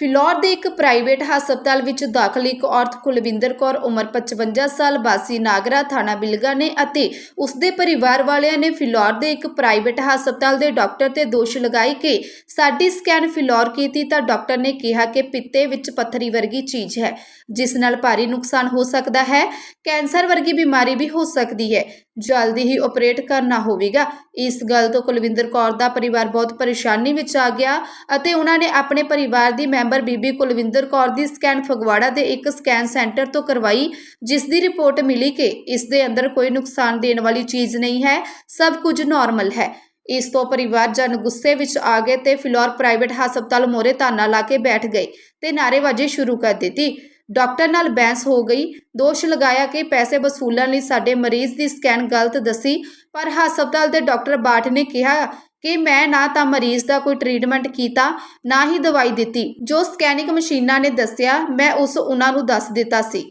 ਫਿਲੌਰ ਦੇ ਇੱਕ ਪ੍ਰਾਈਵੇਟ ਹਸਪਤਾਲ ਵਿੱਚ ਦਾਖਲ ਇੱਕ ਔਰਤ ਕੁਲਵਿੰਦਰ ਕੌਰ, ਉਮਰ 55 ਸਾਲ ਬਾਸੀ ਨਾਗਰਾ ਥਾਣਾ ਬਿਲਗਾ ਨੇ ਅਤੇ ਉਸ ਦੇ ਪਰਿਵਾਰ ਵਾਲਿਆਂ ਨੇ ਫਿਲੌਰ ਦੇ ਇੱਕ ਪ੍ਰਾਈਵੇਟ ਹਸਪਤਾਲ ਦੇ ਡਾਕਟਰ ਤੇ ਦੋਸ਼ ਲਗਾਈ ਕਿ ਸਾਡੀ ਸਕੈਨ ਫਿਲੌਰ ਕੀਤੀ ਤਾਂ ਡਾਕਟਰ ਨੇ ਕਿਹਾ ਕਿ ਪਿੱਤੇ ਵਿੱਚ ਪੱਥਰੀ ਵਰਗੀ ਚੀਜ਼ ਹੈ, ਜਿਸ ਨਾਲ ਭਾਰੀ ਨੁਕਸਾਨ ਹੋ ਸਕਦਾ ਹੈ, ਕੈਂਸਰ ਵਰਗੀ ਬਿਮਾਰੀ ਵੀ ਹੋ ਸਕਦੀ ਹੈ। ਜਲਦੀ ਹੀ ਆਪਰੇਟ ਕਰਨਾ ਹੋਵੇਗਾ। ਇਸ ਗੱਲ ਤੋਂ ਕੁਲਵਿੰਦਰ ਕੌਰ ਦਾ ਪਰਿਵਾਰ ਬਹੁਤ ਪਰੇਸ਼ਾਨੀ ਵਿੱਚ ਆ ਗਿਆ ਅਤੇ ਉਹਨਾਂ ਨੇ ਆਪਣੇ ਪਰਿਵਾਰ ਦੀ ਮੈਂਬਰ ਬੀਬੀ ਕੁਲਵਿੰਦਰ ਕੌਰ ਦੀ ਸਕੈਨ ਫਗਵਾੜਾ ਦੇ ਇੱਕ ਸਕੈਨ ਸੈਂਟਰ ਤੋਂ ਕਰਵਾਈ, ਜਿਸ ਦੀ ਰਿਪੋਰਟ ਮਿਲੀ ਕਿ ਇਸ ਦੇ ਅੰਦਰ ਕੋਈ ਨੁਕਸਾਨ ਦੇਣ ਵਾਲੀ ਚੀਜ਼ ਨਹੀਂ ਹੈ, ਸਭ ਕੁਝ ਨਾਰਮਲ ਹੈ। ਇਸ ਤੋਂ ਪਰਿਵਾਰ ਗੁੱਸੇ ਵਿੱਚ ਆ ਗਏ ਤੇ ਫਿਲੌਰ ਪ੍ਰਾਈਵੇਟ ਹਸਪਤਾਲ ਮੋਰੇ ਧਰਨਾ ਲਾ ਕੇ ਬੈਠ ਗਏ ਤੇ ਨਾਅਰੇਬਾਜ਼ੀ ਸ਼ੁਰੂ ਕਰ ਦਿੱਤੀ। ਡਾਕਟਰ ਨਾਲ ਬਹਿਸ ਹੋ ਗਈ। ਦੋਸ਼ ਲਗਾਇਆ ਕਿ ਪੈਸੇ ਵਸੂਲਣ ਲਈ ਸਾਡੇ ਮਰੀਜ਼ ਦੀ ਸਕੈਨ ਗਲਤ ਦੱਸੀ, ਪਰ ਹਸਪਤਾਲ ਦੇ ਡਾਕਟਰ ਬਾਠ ਨੇ ਕਿਹਾ ਕਿ ਮੈਂ ਨਾ ਤਾਂ ਮਰੀਜ਼ ਦਾ ਕੋਈ ਟ੍ਰੀਟਮੈਂਟ ਕੀਤਾ, ਨਾ ਹੀ ਦਵਾਈ ਦਿੱਤੀ। ਜੋ ਸਕੈਨਿੰਗ ਮਸ਼ੀਨਾਂ ਨੇ ਦੱਸਿਆ, ਮੈਂ ਉਸ ਉਹਨਾਂ ਨੂੰ ਦੱਸ ਦਿੱਤਾ ਸੀ।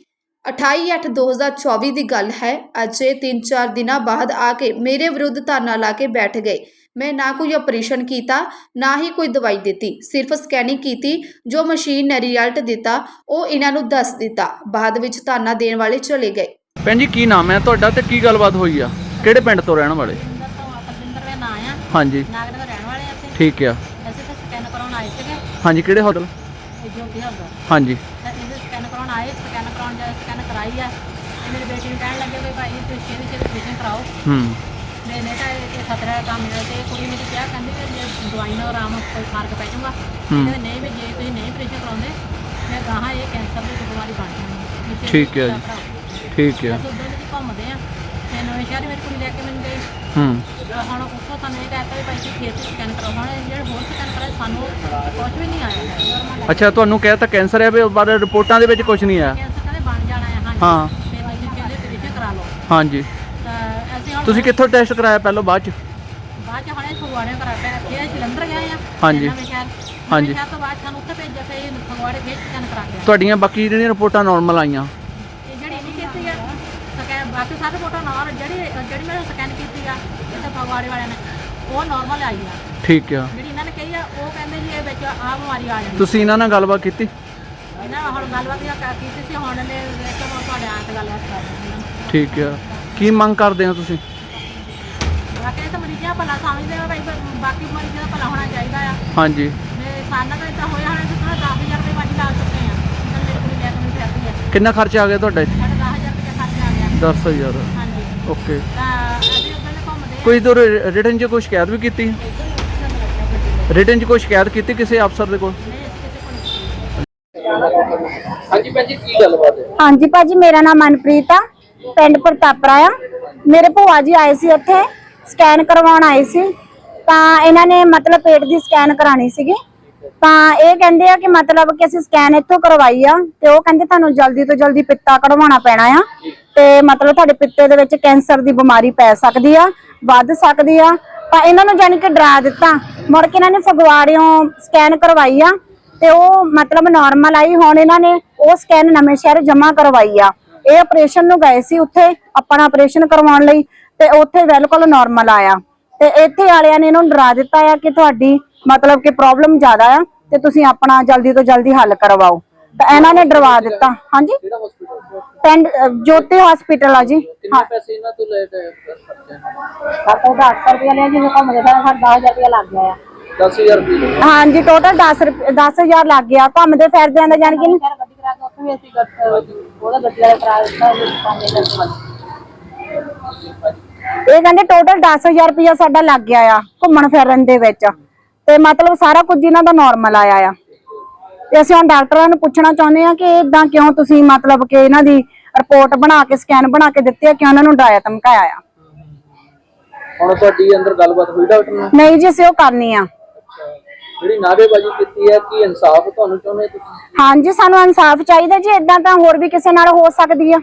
28/8/2024 ਦੀ ਗੱਲ ਹੈ, ਅਜੇ 3-4 ਦਿਨਾਂ ਬਾਅਦ ਆ ਕੇ ਮੇਰੇ ਵਿਰੁੱਧ ਧਰਨਾ ਲਾ ਕੇ ਬੈਠ ਗਏ। ਮੈਂ ਨਾ ਕੋਈ ਆਪਰੇਸ਼ਨ ਕੀਤਾ, ਨਾ ਹੀ ਕੋਈ ਦਵਾਈ ਦਿੱਤੀ। ਸਿਰਫ ਸਕੈਨਿੰਗ ਕੀਤੀ, ਜੋ ਮਸ਼ੀਨ ਨੇ ਰਿਜ਼ਲਟ ਦਿੱਤਾ, ਉਹ ਇਹਨਾਂ ਨੂੰ ਦੱਸ ਦਿੱਤਾ। ਬਾਅਦ ਵਿੱਚ ਧਰਨਾ ਦੇਣ ਵਾਲੇ ਚਲੇ ਗਏ। ਭੈਣ ਜੀ, ਕੀ ਨਾਮ ਹੈ ਤੁਹਾਡਾ ਤੇ ਕੀ ਗੱਲਬਾਤ ਹੋਈ ਆ? ਕਿਹੜੇ ਪਿੰਡ ਤੋਂ ਰਹਿਣ ਵਾਲੇ ਜਿੰਦਰ ਤੋਂ ਅਪਰਜਿੰਦਰ ਦੇ ਨਾਂ ਆ ਹਾਂਜੀ। ਨਾਗਰ ਦੇ ਰਹਿਣ ਵਾਲੇ ਆ ਇੱਥੇ। ਠੀਕ ਆ। ਅਸੀਂ ਤਾਂ ਸਕੈਨ ਕਰਾਉਣ ਆਏ ਸੀਗੇ। ਹਾਂਜੀ ਕਿਹੜੇ ਹੋਟਲ ਇਹ ਜੋਤੀ ਹੱਦ? ਹਾਂਜੀ। ਤੇ ਇਹਦੇ ਸਕੈਨ ਕਰਾਉਣ ਆਏ ਸਕੈਨ ਕਰਾਉਣ ਜਾ ਸਕੈਨ ਕਰਾਈ ਆ। ਤੇ ਮੇਰੀ ਬੇਟੀ ਨੂੰ ਕਹਿਣ ਲੱਗੇ ਵੀ ਭਾਈ ਤੁਸੀਂ ਛੇਤੀ ਛੇਤੀ ਆਪਰੇਸ਼ਨ ਕਰਾਓ। ਹੂੰ। ਮੈਂ ਨੇ ਤਾਂ ਇਹ ਖਤਰਾ ਦਾ ਕੰਮ ਹੈ ਤੇ ਕੁੜੀ ਮੇਰੀ ਕਿਹਾ ਕਹਿੰਦੀ ਕਿ ਜੇ ਦਵਾਈ ਨਾਲ ਆਰਾਮ ਕੋਈ ਫ਼ਰਕ ਪੈ ਜਾਊਗਾ। ਹੂੰ। ਕਹਿੰਦੇ ਨਹੀਂ ਵੀ ਜੇ ਤੁਸੀਂ ਨਹੀਂ ਆਪਰੇਸ਼ਨ ਕਰਾਉਂਦੇ ਮੈਂ ਗਾਹਾਂ ਇਹ ਕੈਂਸਰ ਦੀ ਬਿਮਾਰੀ ਬਣ ਜਾਣੀ ਹੈ। ਠੀਕ ਹੈ ਜੀ। ਠੀਕ ਆ। ਅਸੀਂ ਉਦੋਂ ਦੀ ਘੁੰਮਦੇ ਆ। ਤੇ ਨਵੇਂ ਸ਼ਹਿਰ ਮੇਰੀ ਕੁੜੀ ਲੈ ਕੇ ਮੈਨੂੰ ਗਈ। ਹੂੰ। ਹੁਣ ਉੱਥੋਂ ਸਾਨੂੰ ਇਹ ਕਹਿਤਾ ਵੀ ਭਾਈ ਜੀ ਫੇਰ ਸਕੈਨ ਕਰੋ ਹੁਣ ਜਿਹੜੇ ਹੋਰ ਸਕੈਨ ਕਰਾਏ ਸਾਨੂੰ ਕੁਝ ਵੀ ਨਹੀਂ ਆਇਆ। ਹੈ ਅੱਛਾ ਤੁਹਾਨੂੰ ਕਹਿ ਤਾਂ ਕੈਂਸਰ ਹੈ ਵੀ ਬਾਰੇ ਰਿਪੋਰਟਾਂ ਦੇ ਵਿੱਚ ਕੁਝ ਨਹੀਂ ਆਇਆ। ਕੈਂਸਰ ਕਹਿੰਦੇ ਬਣ ਜਾਣਾ ਹੈ ਹਾਂਜੀ। ਹਾਂ। ਤੁਸੀਂ ਕਹਿੰਦੇ ਆਪਰੇਸ਼ਨ ਕਰਾ ਲਓ। ਹਾਂਜੀ। ਤਾਂ ਅਸੀਂ ਹੁਣ ਤੁਸੀਂ ਕਿੱਥੋਂ ਟੈਸਟ ਕਰਾਇਆ ਪਹਿਲਾਂ ਬਾਅਦ ਚ? ਬਾਅਦ ਚ ਹੁਣੇ ਫਗਵਾੜੇ ਕਰਾਟੇ ਰੱਖੇ ਅਸੀਂ ਜਲੰਧਰ ਗਏ ਆ। ਹਾਂਜੀ। ਨਵੇਂ ਸ਼ਹਿਰ। ਹਾਂਜੀ। ਨਵੇਂ ਸ਼ਹਿਰ ਤੋਂ ਬਾਅਦ ਸਾਨੂੰ ਉੱਥੇ ਭੇਜਿਆ ਤੇ ਇਹ ਫਗਵਾੜੇ ਫੇਰ ਸਕੈਨ ਕਰਾ ਕੇ ਆਏ। ਤੁਹਾਡੀਆਂ ਬਾਕੀ ਜਿਹੜੀਆਂ ਰਿਪੋਰਟਾਂ ਨਾਰਮਲ ਆਈਆਂ? ਇਹ ਜਿਹੜੀ ਨਹੀਂ ਕੀਤੀ ਆ ਸਕੈਨ ਬਾਕੀ ਸਾਰੇ ਫੋਟੋ ਨਾਲ ਜਿਹੜੀ ਜਿਹੜੀ ਮੈਂ ਸਕੈਨ ਕੀਤੀ ਆ ਇੱਥੇ ਫਗਵਾੜੇ ਵਾਲਿਆਂ ਨੇ। ਉਹ ਨਾਰਮਲ ਆਈ ਆ। ਠੀਕ ਆ। ਜਿਹੜੀ ਇਹਨਾਂ ਨੇ ਕਹੀ ਆ ਉਹ ਕਹਿੰਦੇ ਜੀ ਇਹ ਵਿੱਚ ਆ ਬਿਮਾਰੀ ਆ ਜਾਂਦੀ। ਤੁਸੀਂ ਇਹਨਾਂ ਨਾਲ ਗੱਲਬਾਤ ਕੀਤੀ? ਇਹਨਾਂ ਨਾਲ ਹੁਣ ਗੱਲਬਾਤ ਇਹ ਕਰ- ਕੀਤੀ ਸੀ ਹੁਣ ਨੇ ਇੱਕ ਵਾਰ ਤੁਹਾਡੇ ਆਂ ਤੇ ਗੱਲਬਾਤ ਕਰ ਦਿੱਤੀ ਆ। ਠੀਕ ਆ। ਕੀ ਮੰਗ ਕਰਦੇ ਹੋ ਤੁਸੀਂ? ਬਾਕੀ ਇਹ ਤਾਂ ਮਰੀਜ਼ਾਂ ਭਲਾ ਸਮਝਦੇ ਆ ਭਾਈ ਪਰ ਬਾਕੀ ਮਰੀਜ਼ਾਂ ਦਾ ਭਲਾ ਹੋਣਾ ਚਾਹੀਦਾ ਆ। ਹਾਂਜੀ। ਮੇਰੇ ਸਾਨਾ ਤਾਂ ਇਦਾਂ ਹੋਇਆ ਹੋਣਾ ਜਿਸ ਤਰ੍ਹਾਂ 10000 ਰੁਪਏ ਬਾਜੀ ਲਾ ਚੁੱਕੇ ਆ। ਤਾਂ ਮੇਰੇ ਕੋਲ ਲੈ ਕੇ ਮੈਨੂੰ ਫਿਰਦੀ ਆ। ਕਿੰਨਾ ਖਰਚਾ ਆ ਗਿਆ ਤੁਹਾਡਾ ਇੱਥੇ? ਸਾਡਾ 10000 ਰੁਪਏ ਖਰਚ ਆ ਗਿਆ। 10000 ਹਾਂਜੀ। ਓਕੇ। ਤਾਂ ਅਸੀਂ ਉਦੋਂ ਦੇ ਘੁੰਮਦੇ ਆ ਕੋਈ ਦੋਰ ਰਿਟਨ 'ਚ ਕੋਈ ਸ਼ਿਕਾਇਤ ਵੀ ਕੀਤੀ? ਰਿਟਨ 'ਚ ਕੋਈ ਸ਼ਿਕਾਇਤ ਕੀਤੀ ਕਿਸੇ ਅਫਸਰ ਦੇ ਕੋਲ? ਹਾਂਜੀ ਭੈਣ ਜੀ ਕੀ ਗੱਲਬਾਤ ਹੈ? ਹਾਂਜੀ ਭਾਜੀ ਮੇਰਾ ਨਾਮ ਮਨਪ੍ਰੀਤ ਆ। ਪਿੰਡ ਪ੍ਰਤਾਪਰਾ ਆ। ਮੇਰੇ ਭੂਆ ਜੀ ਆਏ ਸੀ ਉੱਥੇ ਸਕੈਨ ਕਰਵਾਉਣ ਆਏ ਸੀ। ਤਾਂ ਇਹਨਾਂ ਨੇ ਮਤਲਬ ਪੇਟ ਦੀ ਸਕੈਨ ਕਰਾਣੀ ਸੀਗੀ। ਤਾਂ ਇਹ ਕਹਿੰਦੇ ਆ ਕਿ ਮਤਲਬ ਕਿ ਅਸੀਂ ਸਕੈਨ ਇੱਥੋਂ ਕਰਵਾਈ ਆ ਤੇ ਉਹ ਕਹਿੰਦੇ ਤੁਹਾਨੂੰ ਜਲਦੀ ਤੋਂ ਜਲਦੀ ਪਿੱਤਾ ਕਢਵਾਉਣਾ ਪੈਣਾ ਆ। ਤੇ ਮਤਲਬ ਤੁਹਾਡੇ ਪਿੱਤੇ ਦੇ ਵਿੱਚ ਕੈਂਸਰ ਦੀ ਬਿਮਾਰੀ ਪੈ ਸਕਦੀ ਆ, ਵੱਧ ਸਕਦੀ ਆ। ਤਾਂ ਇਹਨਾਂ ਨੂੰ ਜਾਨੀ ਕਿ ਡਰਾ ਦਿੱਤਾ। ਮੁੜ ਕੇ ਇਹਨਾਂ ਨੇ ਫਗਵਾੜਿਓਂ ਸਕੈਨ ਕਰਵਾਈ ਆ ਤੇ ਉਹ ਮਤਲਬ ਨਾਰਮਲ ਆਈ। ਹੁਣ ਇਹਨਾਂ ਨੇ ਉਹ ਸਕੈਨ ਨਵੇਂ ਸ਼ਹਿਰ ਜਮ੍ਹਾਂ ਕਰਵਾਈ ਆ। ਇਹ ਆਪਰੇਸ਼ਨ ਨੂੰ ਗਏ ਸੀ ਉੱਥੇ ਆਪਣਾ ਆਪਰੇਸ਼ਨ ਕਰਵਾਉਣ ਲਈ ਤੇ ਉੱਥੇ ਬਿਲਕੁਲ ਨਾਰਮਲ ਆਇਆ। ਤੇ ਇੱਥੇ ਵਾਲਿਆਂ ਨੇ ਇਹਨਾਂ ਨੂੰ ਡਰਾ ਦਿੱਤਾ ਆ ਕਿ ਤੁਹਾਡੀ ਮਤਲਬ ਕਿ ਪ੍ਰੋਬਲਮ ਜ਼ਿਆਦਾ ਆ ਤੇ ਤੁਸੀਂ ਆਪਣਾ ਜਲਦੀ ਤੋਂ ਜਲਦੀ ਹੱਲ ਕਰਵਾਓ। ਤਾਂ ਇਹਨਾਂ ਨੇ ਡਰਵਾ ਦਿੱਤਾ। ਹਾਂਜੀ। ਕਿਹੜਾ ਹਸਪੀਟਲ ਪਿੰਡ ਅ, ਜੋਤੀ ਹਸਪੀਟਲ ਆ ਜੀ। ਕਿੰਨੇ ਪੈਸੇ ਇਹਨਾਂ ਤੋਂ ਲੈ ਤੇ ਖਰਚੇ ਸਾਤੋਂ 10 ਰੁਪਏ ਲਿਆ ਜਿਵੇਂ ਘੁੰਮਦੇ ਫਿਰ ਸਾਡਾ 10000 ਰੁਪਏ ਲੱਗ ਗਿਆ ਆ। 10000 ਰੁਪਏ ਹਾਂਜੀ ਟੋਟਲ 10 ਰੁਪਏ 10000 ਲੱਗ ਗਿਆ। ਘੁੰਮਦੇ ਫਿਰਦੇ ਆਂ ਦਾ ਜਾਨ ਕਿ ਗੱਡੀ ਕਰਾ ਕੇ ਉੱਥੇ ਵੀ ਅਸੀਂ ਗੱਟ ਉਹਦਾ ਗੱਡੀ ਵਾਲਾ ਕਰਾ ਦਿੱਤਾ ਉਹਦੇ 5000 ਇਹ ਕਹਿੰਦੇ ਟੋਟਲ 10000 ਰੁਪਇਆ ਸਾਡਾ ਲੱਗ ਗਿਆ ਆ ਘੁੰਮਣ ਫਿਰਨ ਦੇ ਵਿੱਚ। ਤੇ ਮਤਲਬ ਸਾਰਾ ਕੁਝ ਇਹਨਾਂ ਦਾ ਨਾਰਮਲ ਆਇਆ ਆ। ਤੇ ਅਸੀਂ ਹੁਣ ਡਾਕਟਰਾਂ ਨੂੰ ਪੁੱਛਣਾ ਚਾਹੁੰਦੇ ਆ ਕਿ ਇਦਾਂ ਕਿਉਂ ਤੁਸੀਂ ਮਤਲਬ ਕਿ ਇਹਨਾਂ ਦੀ ਰਿਪੋਰਟ ਬਣਾ ਕੇ ਸਕੈਨ ਬਣਾ ਕੇ ਦਿੱਤੀ ਆ ਕਿਉਂ ਉਹਨਾਂ ਨੂੰ ਡਰਾਇਆ ਧਮਕਾਇਆ ਆ? ਹੁਣ ਤੁਹਾਡੀ ਅੰਦਰ ਗੱਲਬਾਤ ਹੋਈ ਡਾਕਟਰ ਨਾਲ? ਨਹੀਂ ਜੀ ਅਸੀਂ ਉਹ ਕਰਨੀ ਆ। ਜਿਹੜੀ ਨਾਅਰੇਬਾਜ਼ੀ ਕੀਤੀ ਹੈ ਕੀ ਇਨਸਾਫ ਤੁਹਾਨੂੰ ਚਾਹੁੰਦੇ ਤੁਸੀਂ? ਹਾਂਜੀ ਸਾਨੂੰ ਇਨਸਾਫ ਚਾਹੀਦਾ ਜੀ ਇਦਾਂ ਤਾਂ ਹੋਰ ਵੀ ਕਿਸੇ ਨਾਲ ਹੋ ਸਕਦੀ ਆ।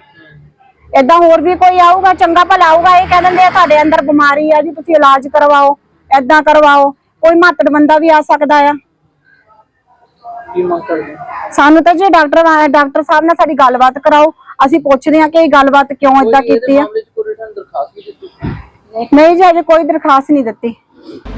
ਇਦਾਂ ਹੋਰ ਵੀ ਕੋਈ ਆਊਗਾ ਚੰਗਾ ਭਲਾ ਆਊਗਾ ਇਹ ਕਹਿ ਦਿੰਦੇ ਆ ਤੁਹਾਡੇ ਅੰਦਰ ਬਿਮਾਰੀ ਆ ਜੀ ਤੁਸੀਂ ਇਲਾਜ ਕਰਵਾਓ ਇਦਾਂ ਕਰਵਾਓ। ਕੋਈ ਮਾਤੜ ਬੰਦਾ ਵੀ ਆ ਸਕਦਾ ਆ। ਕੀ ਮੰਗ ਕਰਦੇ ਹੋ? ਸਾਨੂੰ ਤਾਂ ਜੀ ਡਾਕਟਰ ਡਾਕਟਰ ਸਾਹਿਬ ਨਾਲ ਸਾਡੀ ਗੱਲਬਾਤ ਕਰਾਓ ਅਸੀਂ ਪੁੱਛਦੇ ਹਾਂ ਕਿ ਇਹ ਗੱਲਬਾਤ ਕਿਉਂ ਇਦਾਂ ਕੋਈ ਇਹਦੇ ਕੀਤੀ ਆ। ਮਾਮਲੇ 'ਚ ਕੋਈ ਰਿਟਰਨ ਦਰਖਾਸਤ ਵੀ ਦਿੱਤੀ? ਨਹੀਂ ਜੀ ਅਜੇ ਕੋਈ ਦਰਖਾਸਤ ਨਹੀਂ ਦਿੱਤੀ।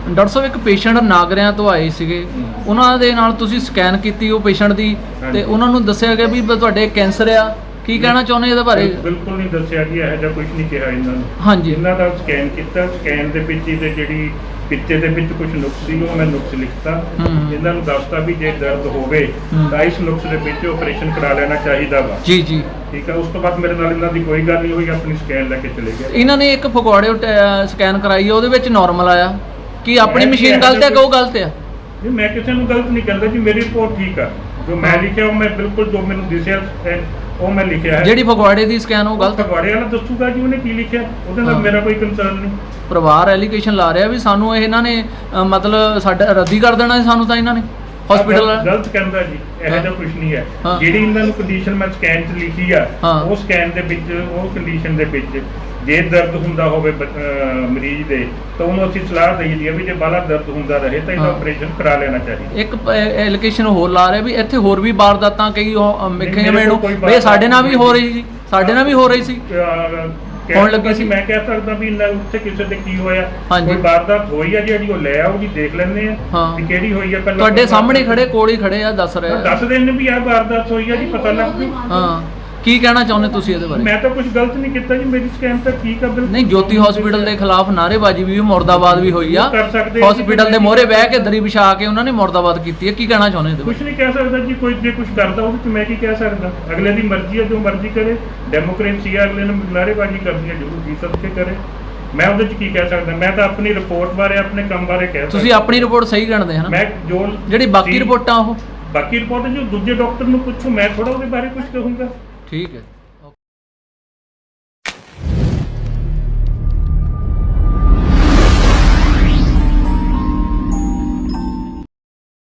ਡਾਕਟਰ ਸਾਹਿਬ ਇੱਕ ਪੇਸ਼ੈਂਟ ਨਾਗਰਿਆਂ ਤੋਂ ਆਏ ਸੀਗੇ। ਉਹਨਾਂ ਦੇ ਨਾਲ ਤੁਸੀਂ ਸਕੈਨ ਕੀਤੀ ਉਹ ਪੇਸ਼ੈਂਟ ਦੀ ਤੇ। ਉਹਨਾਂ ਨੂੰ ਦੱਸਿਆ ਗਿਆ ਵੀ ਬ- ਤੁਹਾਡੇ ਕੈਂਸਰ ਆ। ਕੀ ਕਹਿਣਾ ਚਾਹੁੰਦੇ ਇਹਦੇ ਬਾਰੇ? ਬਿਲਕੁਲ ਨਹੀਂ ਦੱਸਿਆ ਕਿ ਇਹੋ ਜਿਹਾ ਕੁਝ ਨਹੀਂ ਕਿਹਾ ਇਹਨਾਂ ਨੂੰ। ਹਾਂਜੀ। ਇਹਨਾਂ ਦਾ ਸਕੈਨ ਕੀਤਾ ਸਕੈਨ ਦੇ ਵਿੱਚ ਇਹਦੇ ਜਿਹੜੀ ਪਿੱਤੇ ਦੇ ਵਿੱਚ ਕੁਝ ਨੁਕਸ ਸੀ ਉਹ ਮੈਂ ਨੁਕਸ ਲਿਖਤਾ। ਇਹਨਾਂ ਨੂੰ ਦੱਸਤਾ ਵੀ ਜੇ ਦਰਦ ਹੋਵੇ। ਤਾਂ ਇਸ ਨੁਕਸ ਦੇ ਵਿੱਚ ਆਪਰੇਸ਼ਨ ਕਰਾ ਲੈਣਾ ਚਾਹੀਦਾ ਵਾ। ਜੀ ਜੀ। ਠੀਕ ਹੈ ਉਸ ਤੋਂ ਬਾਅਦ ਮੇਰੇ ਨਾਲ ਇਹਨਾਂ ਦੀ ਕੋਈ ਗੱਲ ਨਹੀਂ ਹੋਈ ਆਪਣੀ ਸਕੈਨ ਲੈ ਕੇ ਚਲੇ ਗਏ। ਇਹਨਾਂ ਨੇ ਇੱਕ ਫਗਵਾੜੇ ਸਕੈਨ ਕਰਾਈ ਆ, ਉਹਦੇ ਵਿੱਚ ਨਾਰਮਲ ਆਇਆ। ਕੀ ਆਪਣੀ ਮਸ਼ੀਨ ਗਲਤ ਹੈ ਕਿ ਉਹ ਗਲਤ ਆ ਮੈਂ ਕਿਸੇ ਨੂੰ ਗਲਤ ਨਹੀਂ ਕਹਿੰਦਾ ਜੀ ਮੇਰੀ ਰਿਪੋਰਟ ਠੀਕ ਆ। ਜੋ ਮੈਂ ਲਿਖਿਆ ਉਹ ਮੈਂ ਬਿਲਕੁਲ ਜੋ ਮੈਨੂੰ ਦਿਸਿਆ ਉਹ ਮੈਂ ਲਿਖਿਆ ਹੈ ਜਿਹੜੀ ਫਗਵਾੜੇ ਦੀ ਸਕੈਨ ਉਹ ਗਲਤ। ਫਗਵਾੜੇ ਵਾਲਾ ਦੱਸੂਗਾ ਜੀ ਉਹਨੇ ਕੀ ਲਿਖਿਆ ਉਹਦੇ ਨਾਲ ਹਾਂ। ਮੇਰਾ ਕੋਈ ਕੰਸਰਨ ਨਹੀਂ ਪਰਿਵਾਰ ਐਲੀਗੇਸ਼ਨ ਲਾ ਰਿਹਾ ਵੀ ਸਾਨੂੰ ਇਹ ਇਹਨਾਂ ਨੇ ਅ, ਮਤਲਬ ਸਾਡਾ ਰੱਦੀ ਕਰ ਦੇਣਾ ਸੀ ਸਾਨੂੰ ਤਾਂ ਇਹਨਾਂ ਨੇ ਹਸਪੀਟਲ ਗਲਤ- ਗਲਤ ਕਹਿੰਦਾ ਜੀ ਇਹੋ ਹਾਂ। ਜਿਹਾ ਕੁਝ ਨਹੀਂ ਹੈ ਹਾਂ। ਜਿਹੜੀ ਇਹਨਾਂ ਨੂੰ ਕੰਡੀਸ਼ਨ ਮੈਂ ਸਕੈਨ 'ਚ ਲਿਖੀ ਆ ਹਾਂ। ਉਹ ਸਕੈਨ ਦੇ ਵਿੱਚ ਉਹ ਕੰਡੀਸ਼ਨ ਦੇ ਵਿੱਚ ਜੇ ਦਰਦ ਹੁੰਦਾ ਹੋਵੇ ਮਰੀਜ਼ ਦੇ ਤਾਂ ਉਹਨੂੰ ਅਸੀਂ ਸਲਾਹ ਦੇਈਦੀ ਆ ਵੀ ਜੇ ਬਾਹਲਾ ਦਰਦ ਹੁੰਦਾ ਰਹੇ ਤਾਂ ਇਹਦਾ ਹਾਂ। ਆਪਰੇਸ਼ਨ ਕਰਾ ਲੈਣਾ ਚਾਹੀਦਾ ਇੱਕ ਐਲੀਗੇਸ਼ਨ ਹੋਰ ਲਾ ਰਿਹਾ ਵੀ ਇੱਥੇ ਹੋਰ ਵੀ ਵਾਰਦਾਤਾਂ ਕਈ ਮਿੱਖੇ ਮੇਰੇ ਮੈਨੂੰ ਕੋਲ ਕੋਈ ਵੀ ਇਹ ਸਾਡੇ ਨਾਲ ਵੀ ਹੋ ਰਹੀ ਸੀ ਸਾਡੇ ਨਾਲ ਵੀ ਹੋ ਰਹੀ ਸੀ ਹੋਣ ਲੱਗੀ ਸੀ। ਮੈਂ ਕਹਿ ਸਕਦਾ ਵੀ ਇਹਨਾਂ ਉੱਥੇ ਕਿਸੇ ਦੇ ਕੀ ਹੋਇਆ। ਕੋਈ ਵਾਰਦਾਤ ਹੋਈ ਆ ਜਿਹੜੀ ਉਹ ਲੈ ਜੀ ਦੇਖ ਲੈਂਦੇ ਆ ਹਾਂ। ਵੀ ਕਿਹੜੀ ਹੋਈ ਆ ਪਹਿਲਾਂ ਤੁਹਾਡੇ ਸਾਹਮਣੇ ਖੜੇ ਕੋਲ ਹੀ ਖੜੇ ਆ ਦੱਸ ਰਹੇ ਆ। ਦੱਸ ਦੇਣ ਵੀ ਆਹ ਵਾਰਦਾਤ ਹੋਈ ਆ ਜੀ ਪਤਾ ਲੱਗ ਜੂ ਹਾਂ ਕੀ ਕਹਿਣਾ ਚਾਹੁੰਦੇ ਤੁਸੀਂ ਇਹਦੇ ਬਾਰੇ? ਮੈਂ ਤਾਂ ਕੁਝ ਗਲਤ ਨਹੀਂ ਕੀਤਾ ਜੀ ਮੇਰੀ ਸਕੈਨ ਤਾਂ ਠੀਕ ਆ ਬਿਲਕੁਲ। ਨਹੀਂ ਜੋਤੀ ਹਸਪੀਟਲ ਦੇ ਖਿਲਾਫ ਨਾਅਰੇਬਾਜ਼ੀ ਵੀ ਮੁਰਦਾਬਾਦ ਵੀ ਹੋਈ ਆ। ਕਰ ਸਕਦੇ ਹਸਪੀਟਲ ਦੇ ਮੋਹਰੇ ਬਹਿ ਕੇ ਦਰੀ ਵਿਛਾ ਕੇ ਉਹਨਾਂ ਨੇ ਮੁਰਦਾਬਾਦ ਕੀਤੀ ਹੈ ਕੀ ਕਹਿਣਾ ਚਾਹੁੰਦੇ ਇਹਦੇ ਕੁਝ ਨਹੀਂ ਕਹਿ ਸਕਦਾ ਜੀ ਕੋਈ ਜੇ ਕੁਝ ਕਰਦਾ ਉਹਦੇ ਚ ਮੈਂ ਕੀ ਕਹਿ ਸਕਦਾ। ਅਗਲੇ ਦੀ ਮਰਜ਼ੀ ਹੈ ਜੋ ਮਰਜ਼ੀ ਕਰੇ। ਡੈਮੋਕ੍ਰੇਸੀ ਹੈ ਅਗਲੇ ਨੂੰ ਨਾਅਰੇਬਾਜ਼ੀ ਕਰਨੀ ਹੈ ਜ਼ਰੂਰ ਜੀ ਸਭ ਕੇ ਕਰੇ। ਮੈਂ ਉਹਦੇ ਚ ਕੀ ਕਹਿ ਸਕਦਾ? ਮੈਂ ਤਾਂ ਆਪਣੀ ਰਿਪੋਰਟ ਬਾਰੇ ਆਪਣੇ ਕੰਮ ਬਾਰੇ ਕਹਿ ਸਕਦਾ। ਤੁਸੀਂ ਆਪਣੀ ਰਿਪੋਰਟ ਸਹੀ ਗਣਦੇ ਹਨ ਮੈਂ ਜੋ ਜਿਹੜੀ ਬਾਕੀ ਸੀ- ਰਿਪੋਰਟਾਂ ਉਹ। ਬਾਕੀ ਰਿਪੋਰਟ ਜੋ ਦੂਜੇ ਡਾਕਟਰ ਨੂੰ ਪੁੱਛੋ ਮੈਂ ਥੋੜਾ ਉਹਦੇ ਬਾਰੇ ਕੁਝ ਕਹੂੰਗਾ। ਠੀਕ ਹੈ।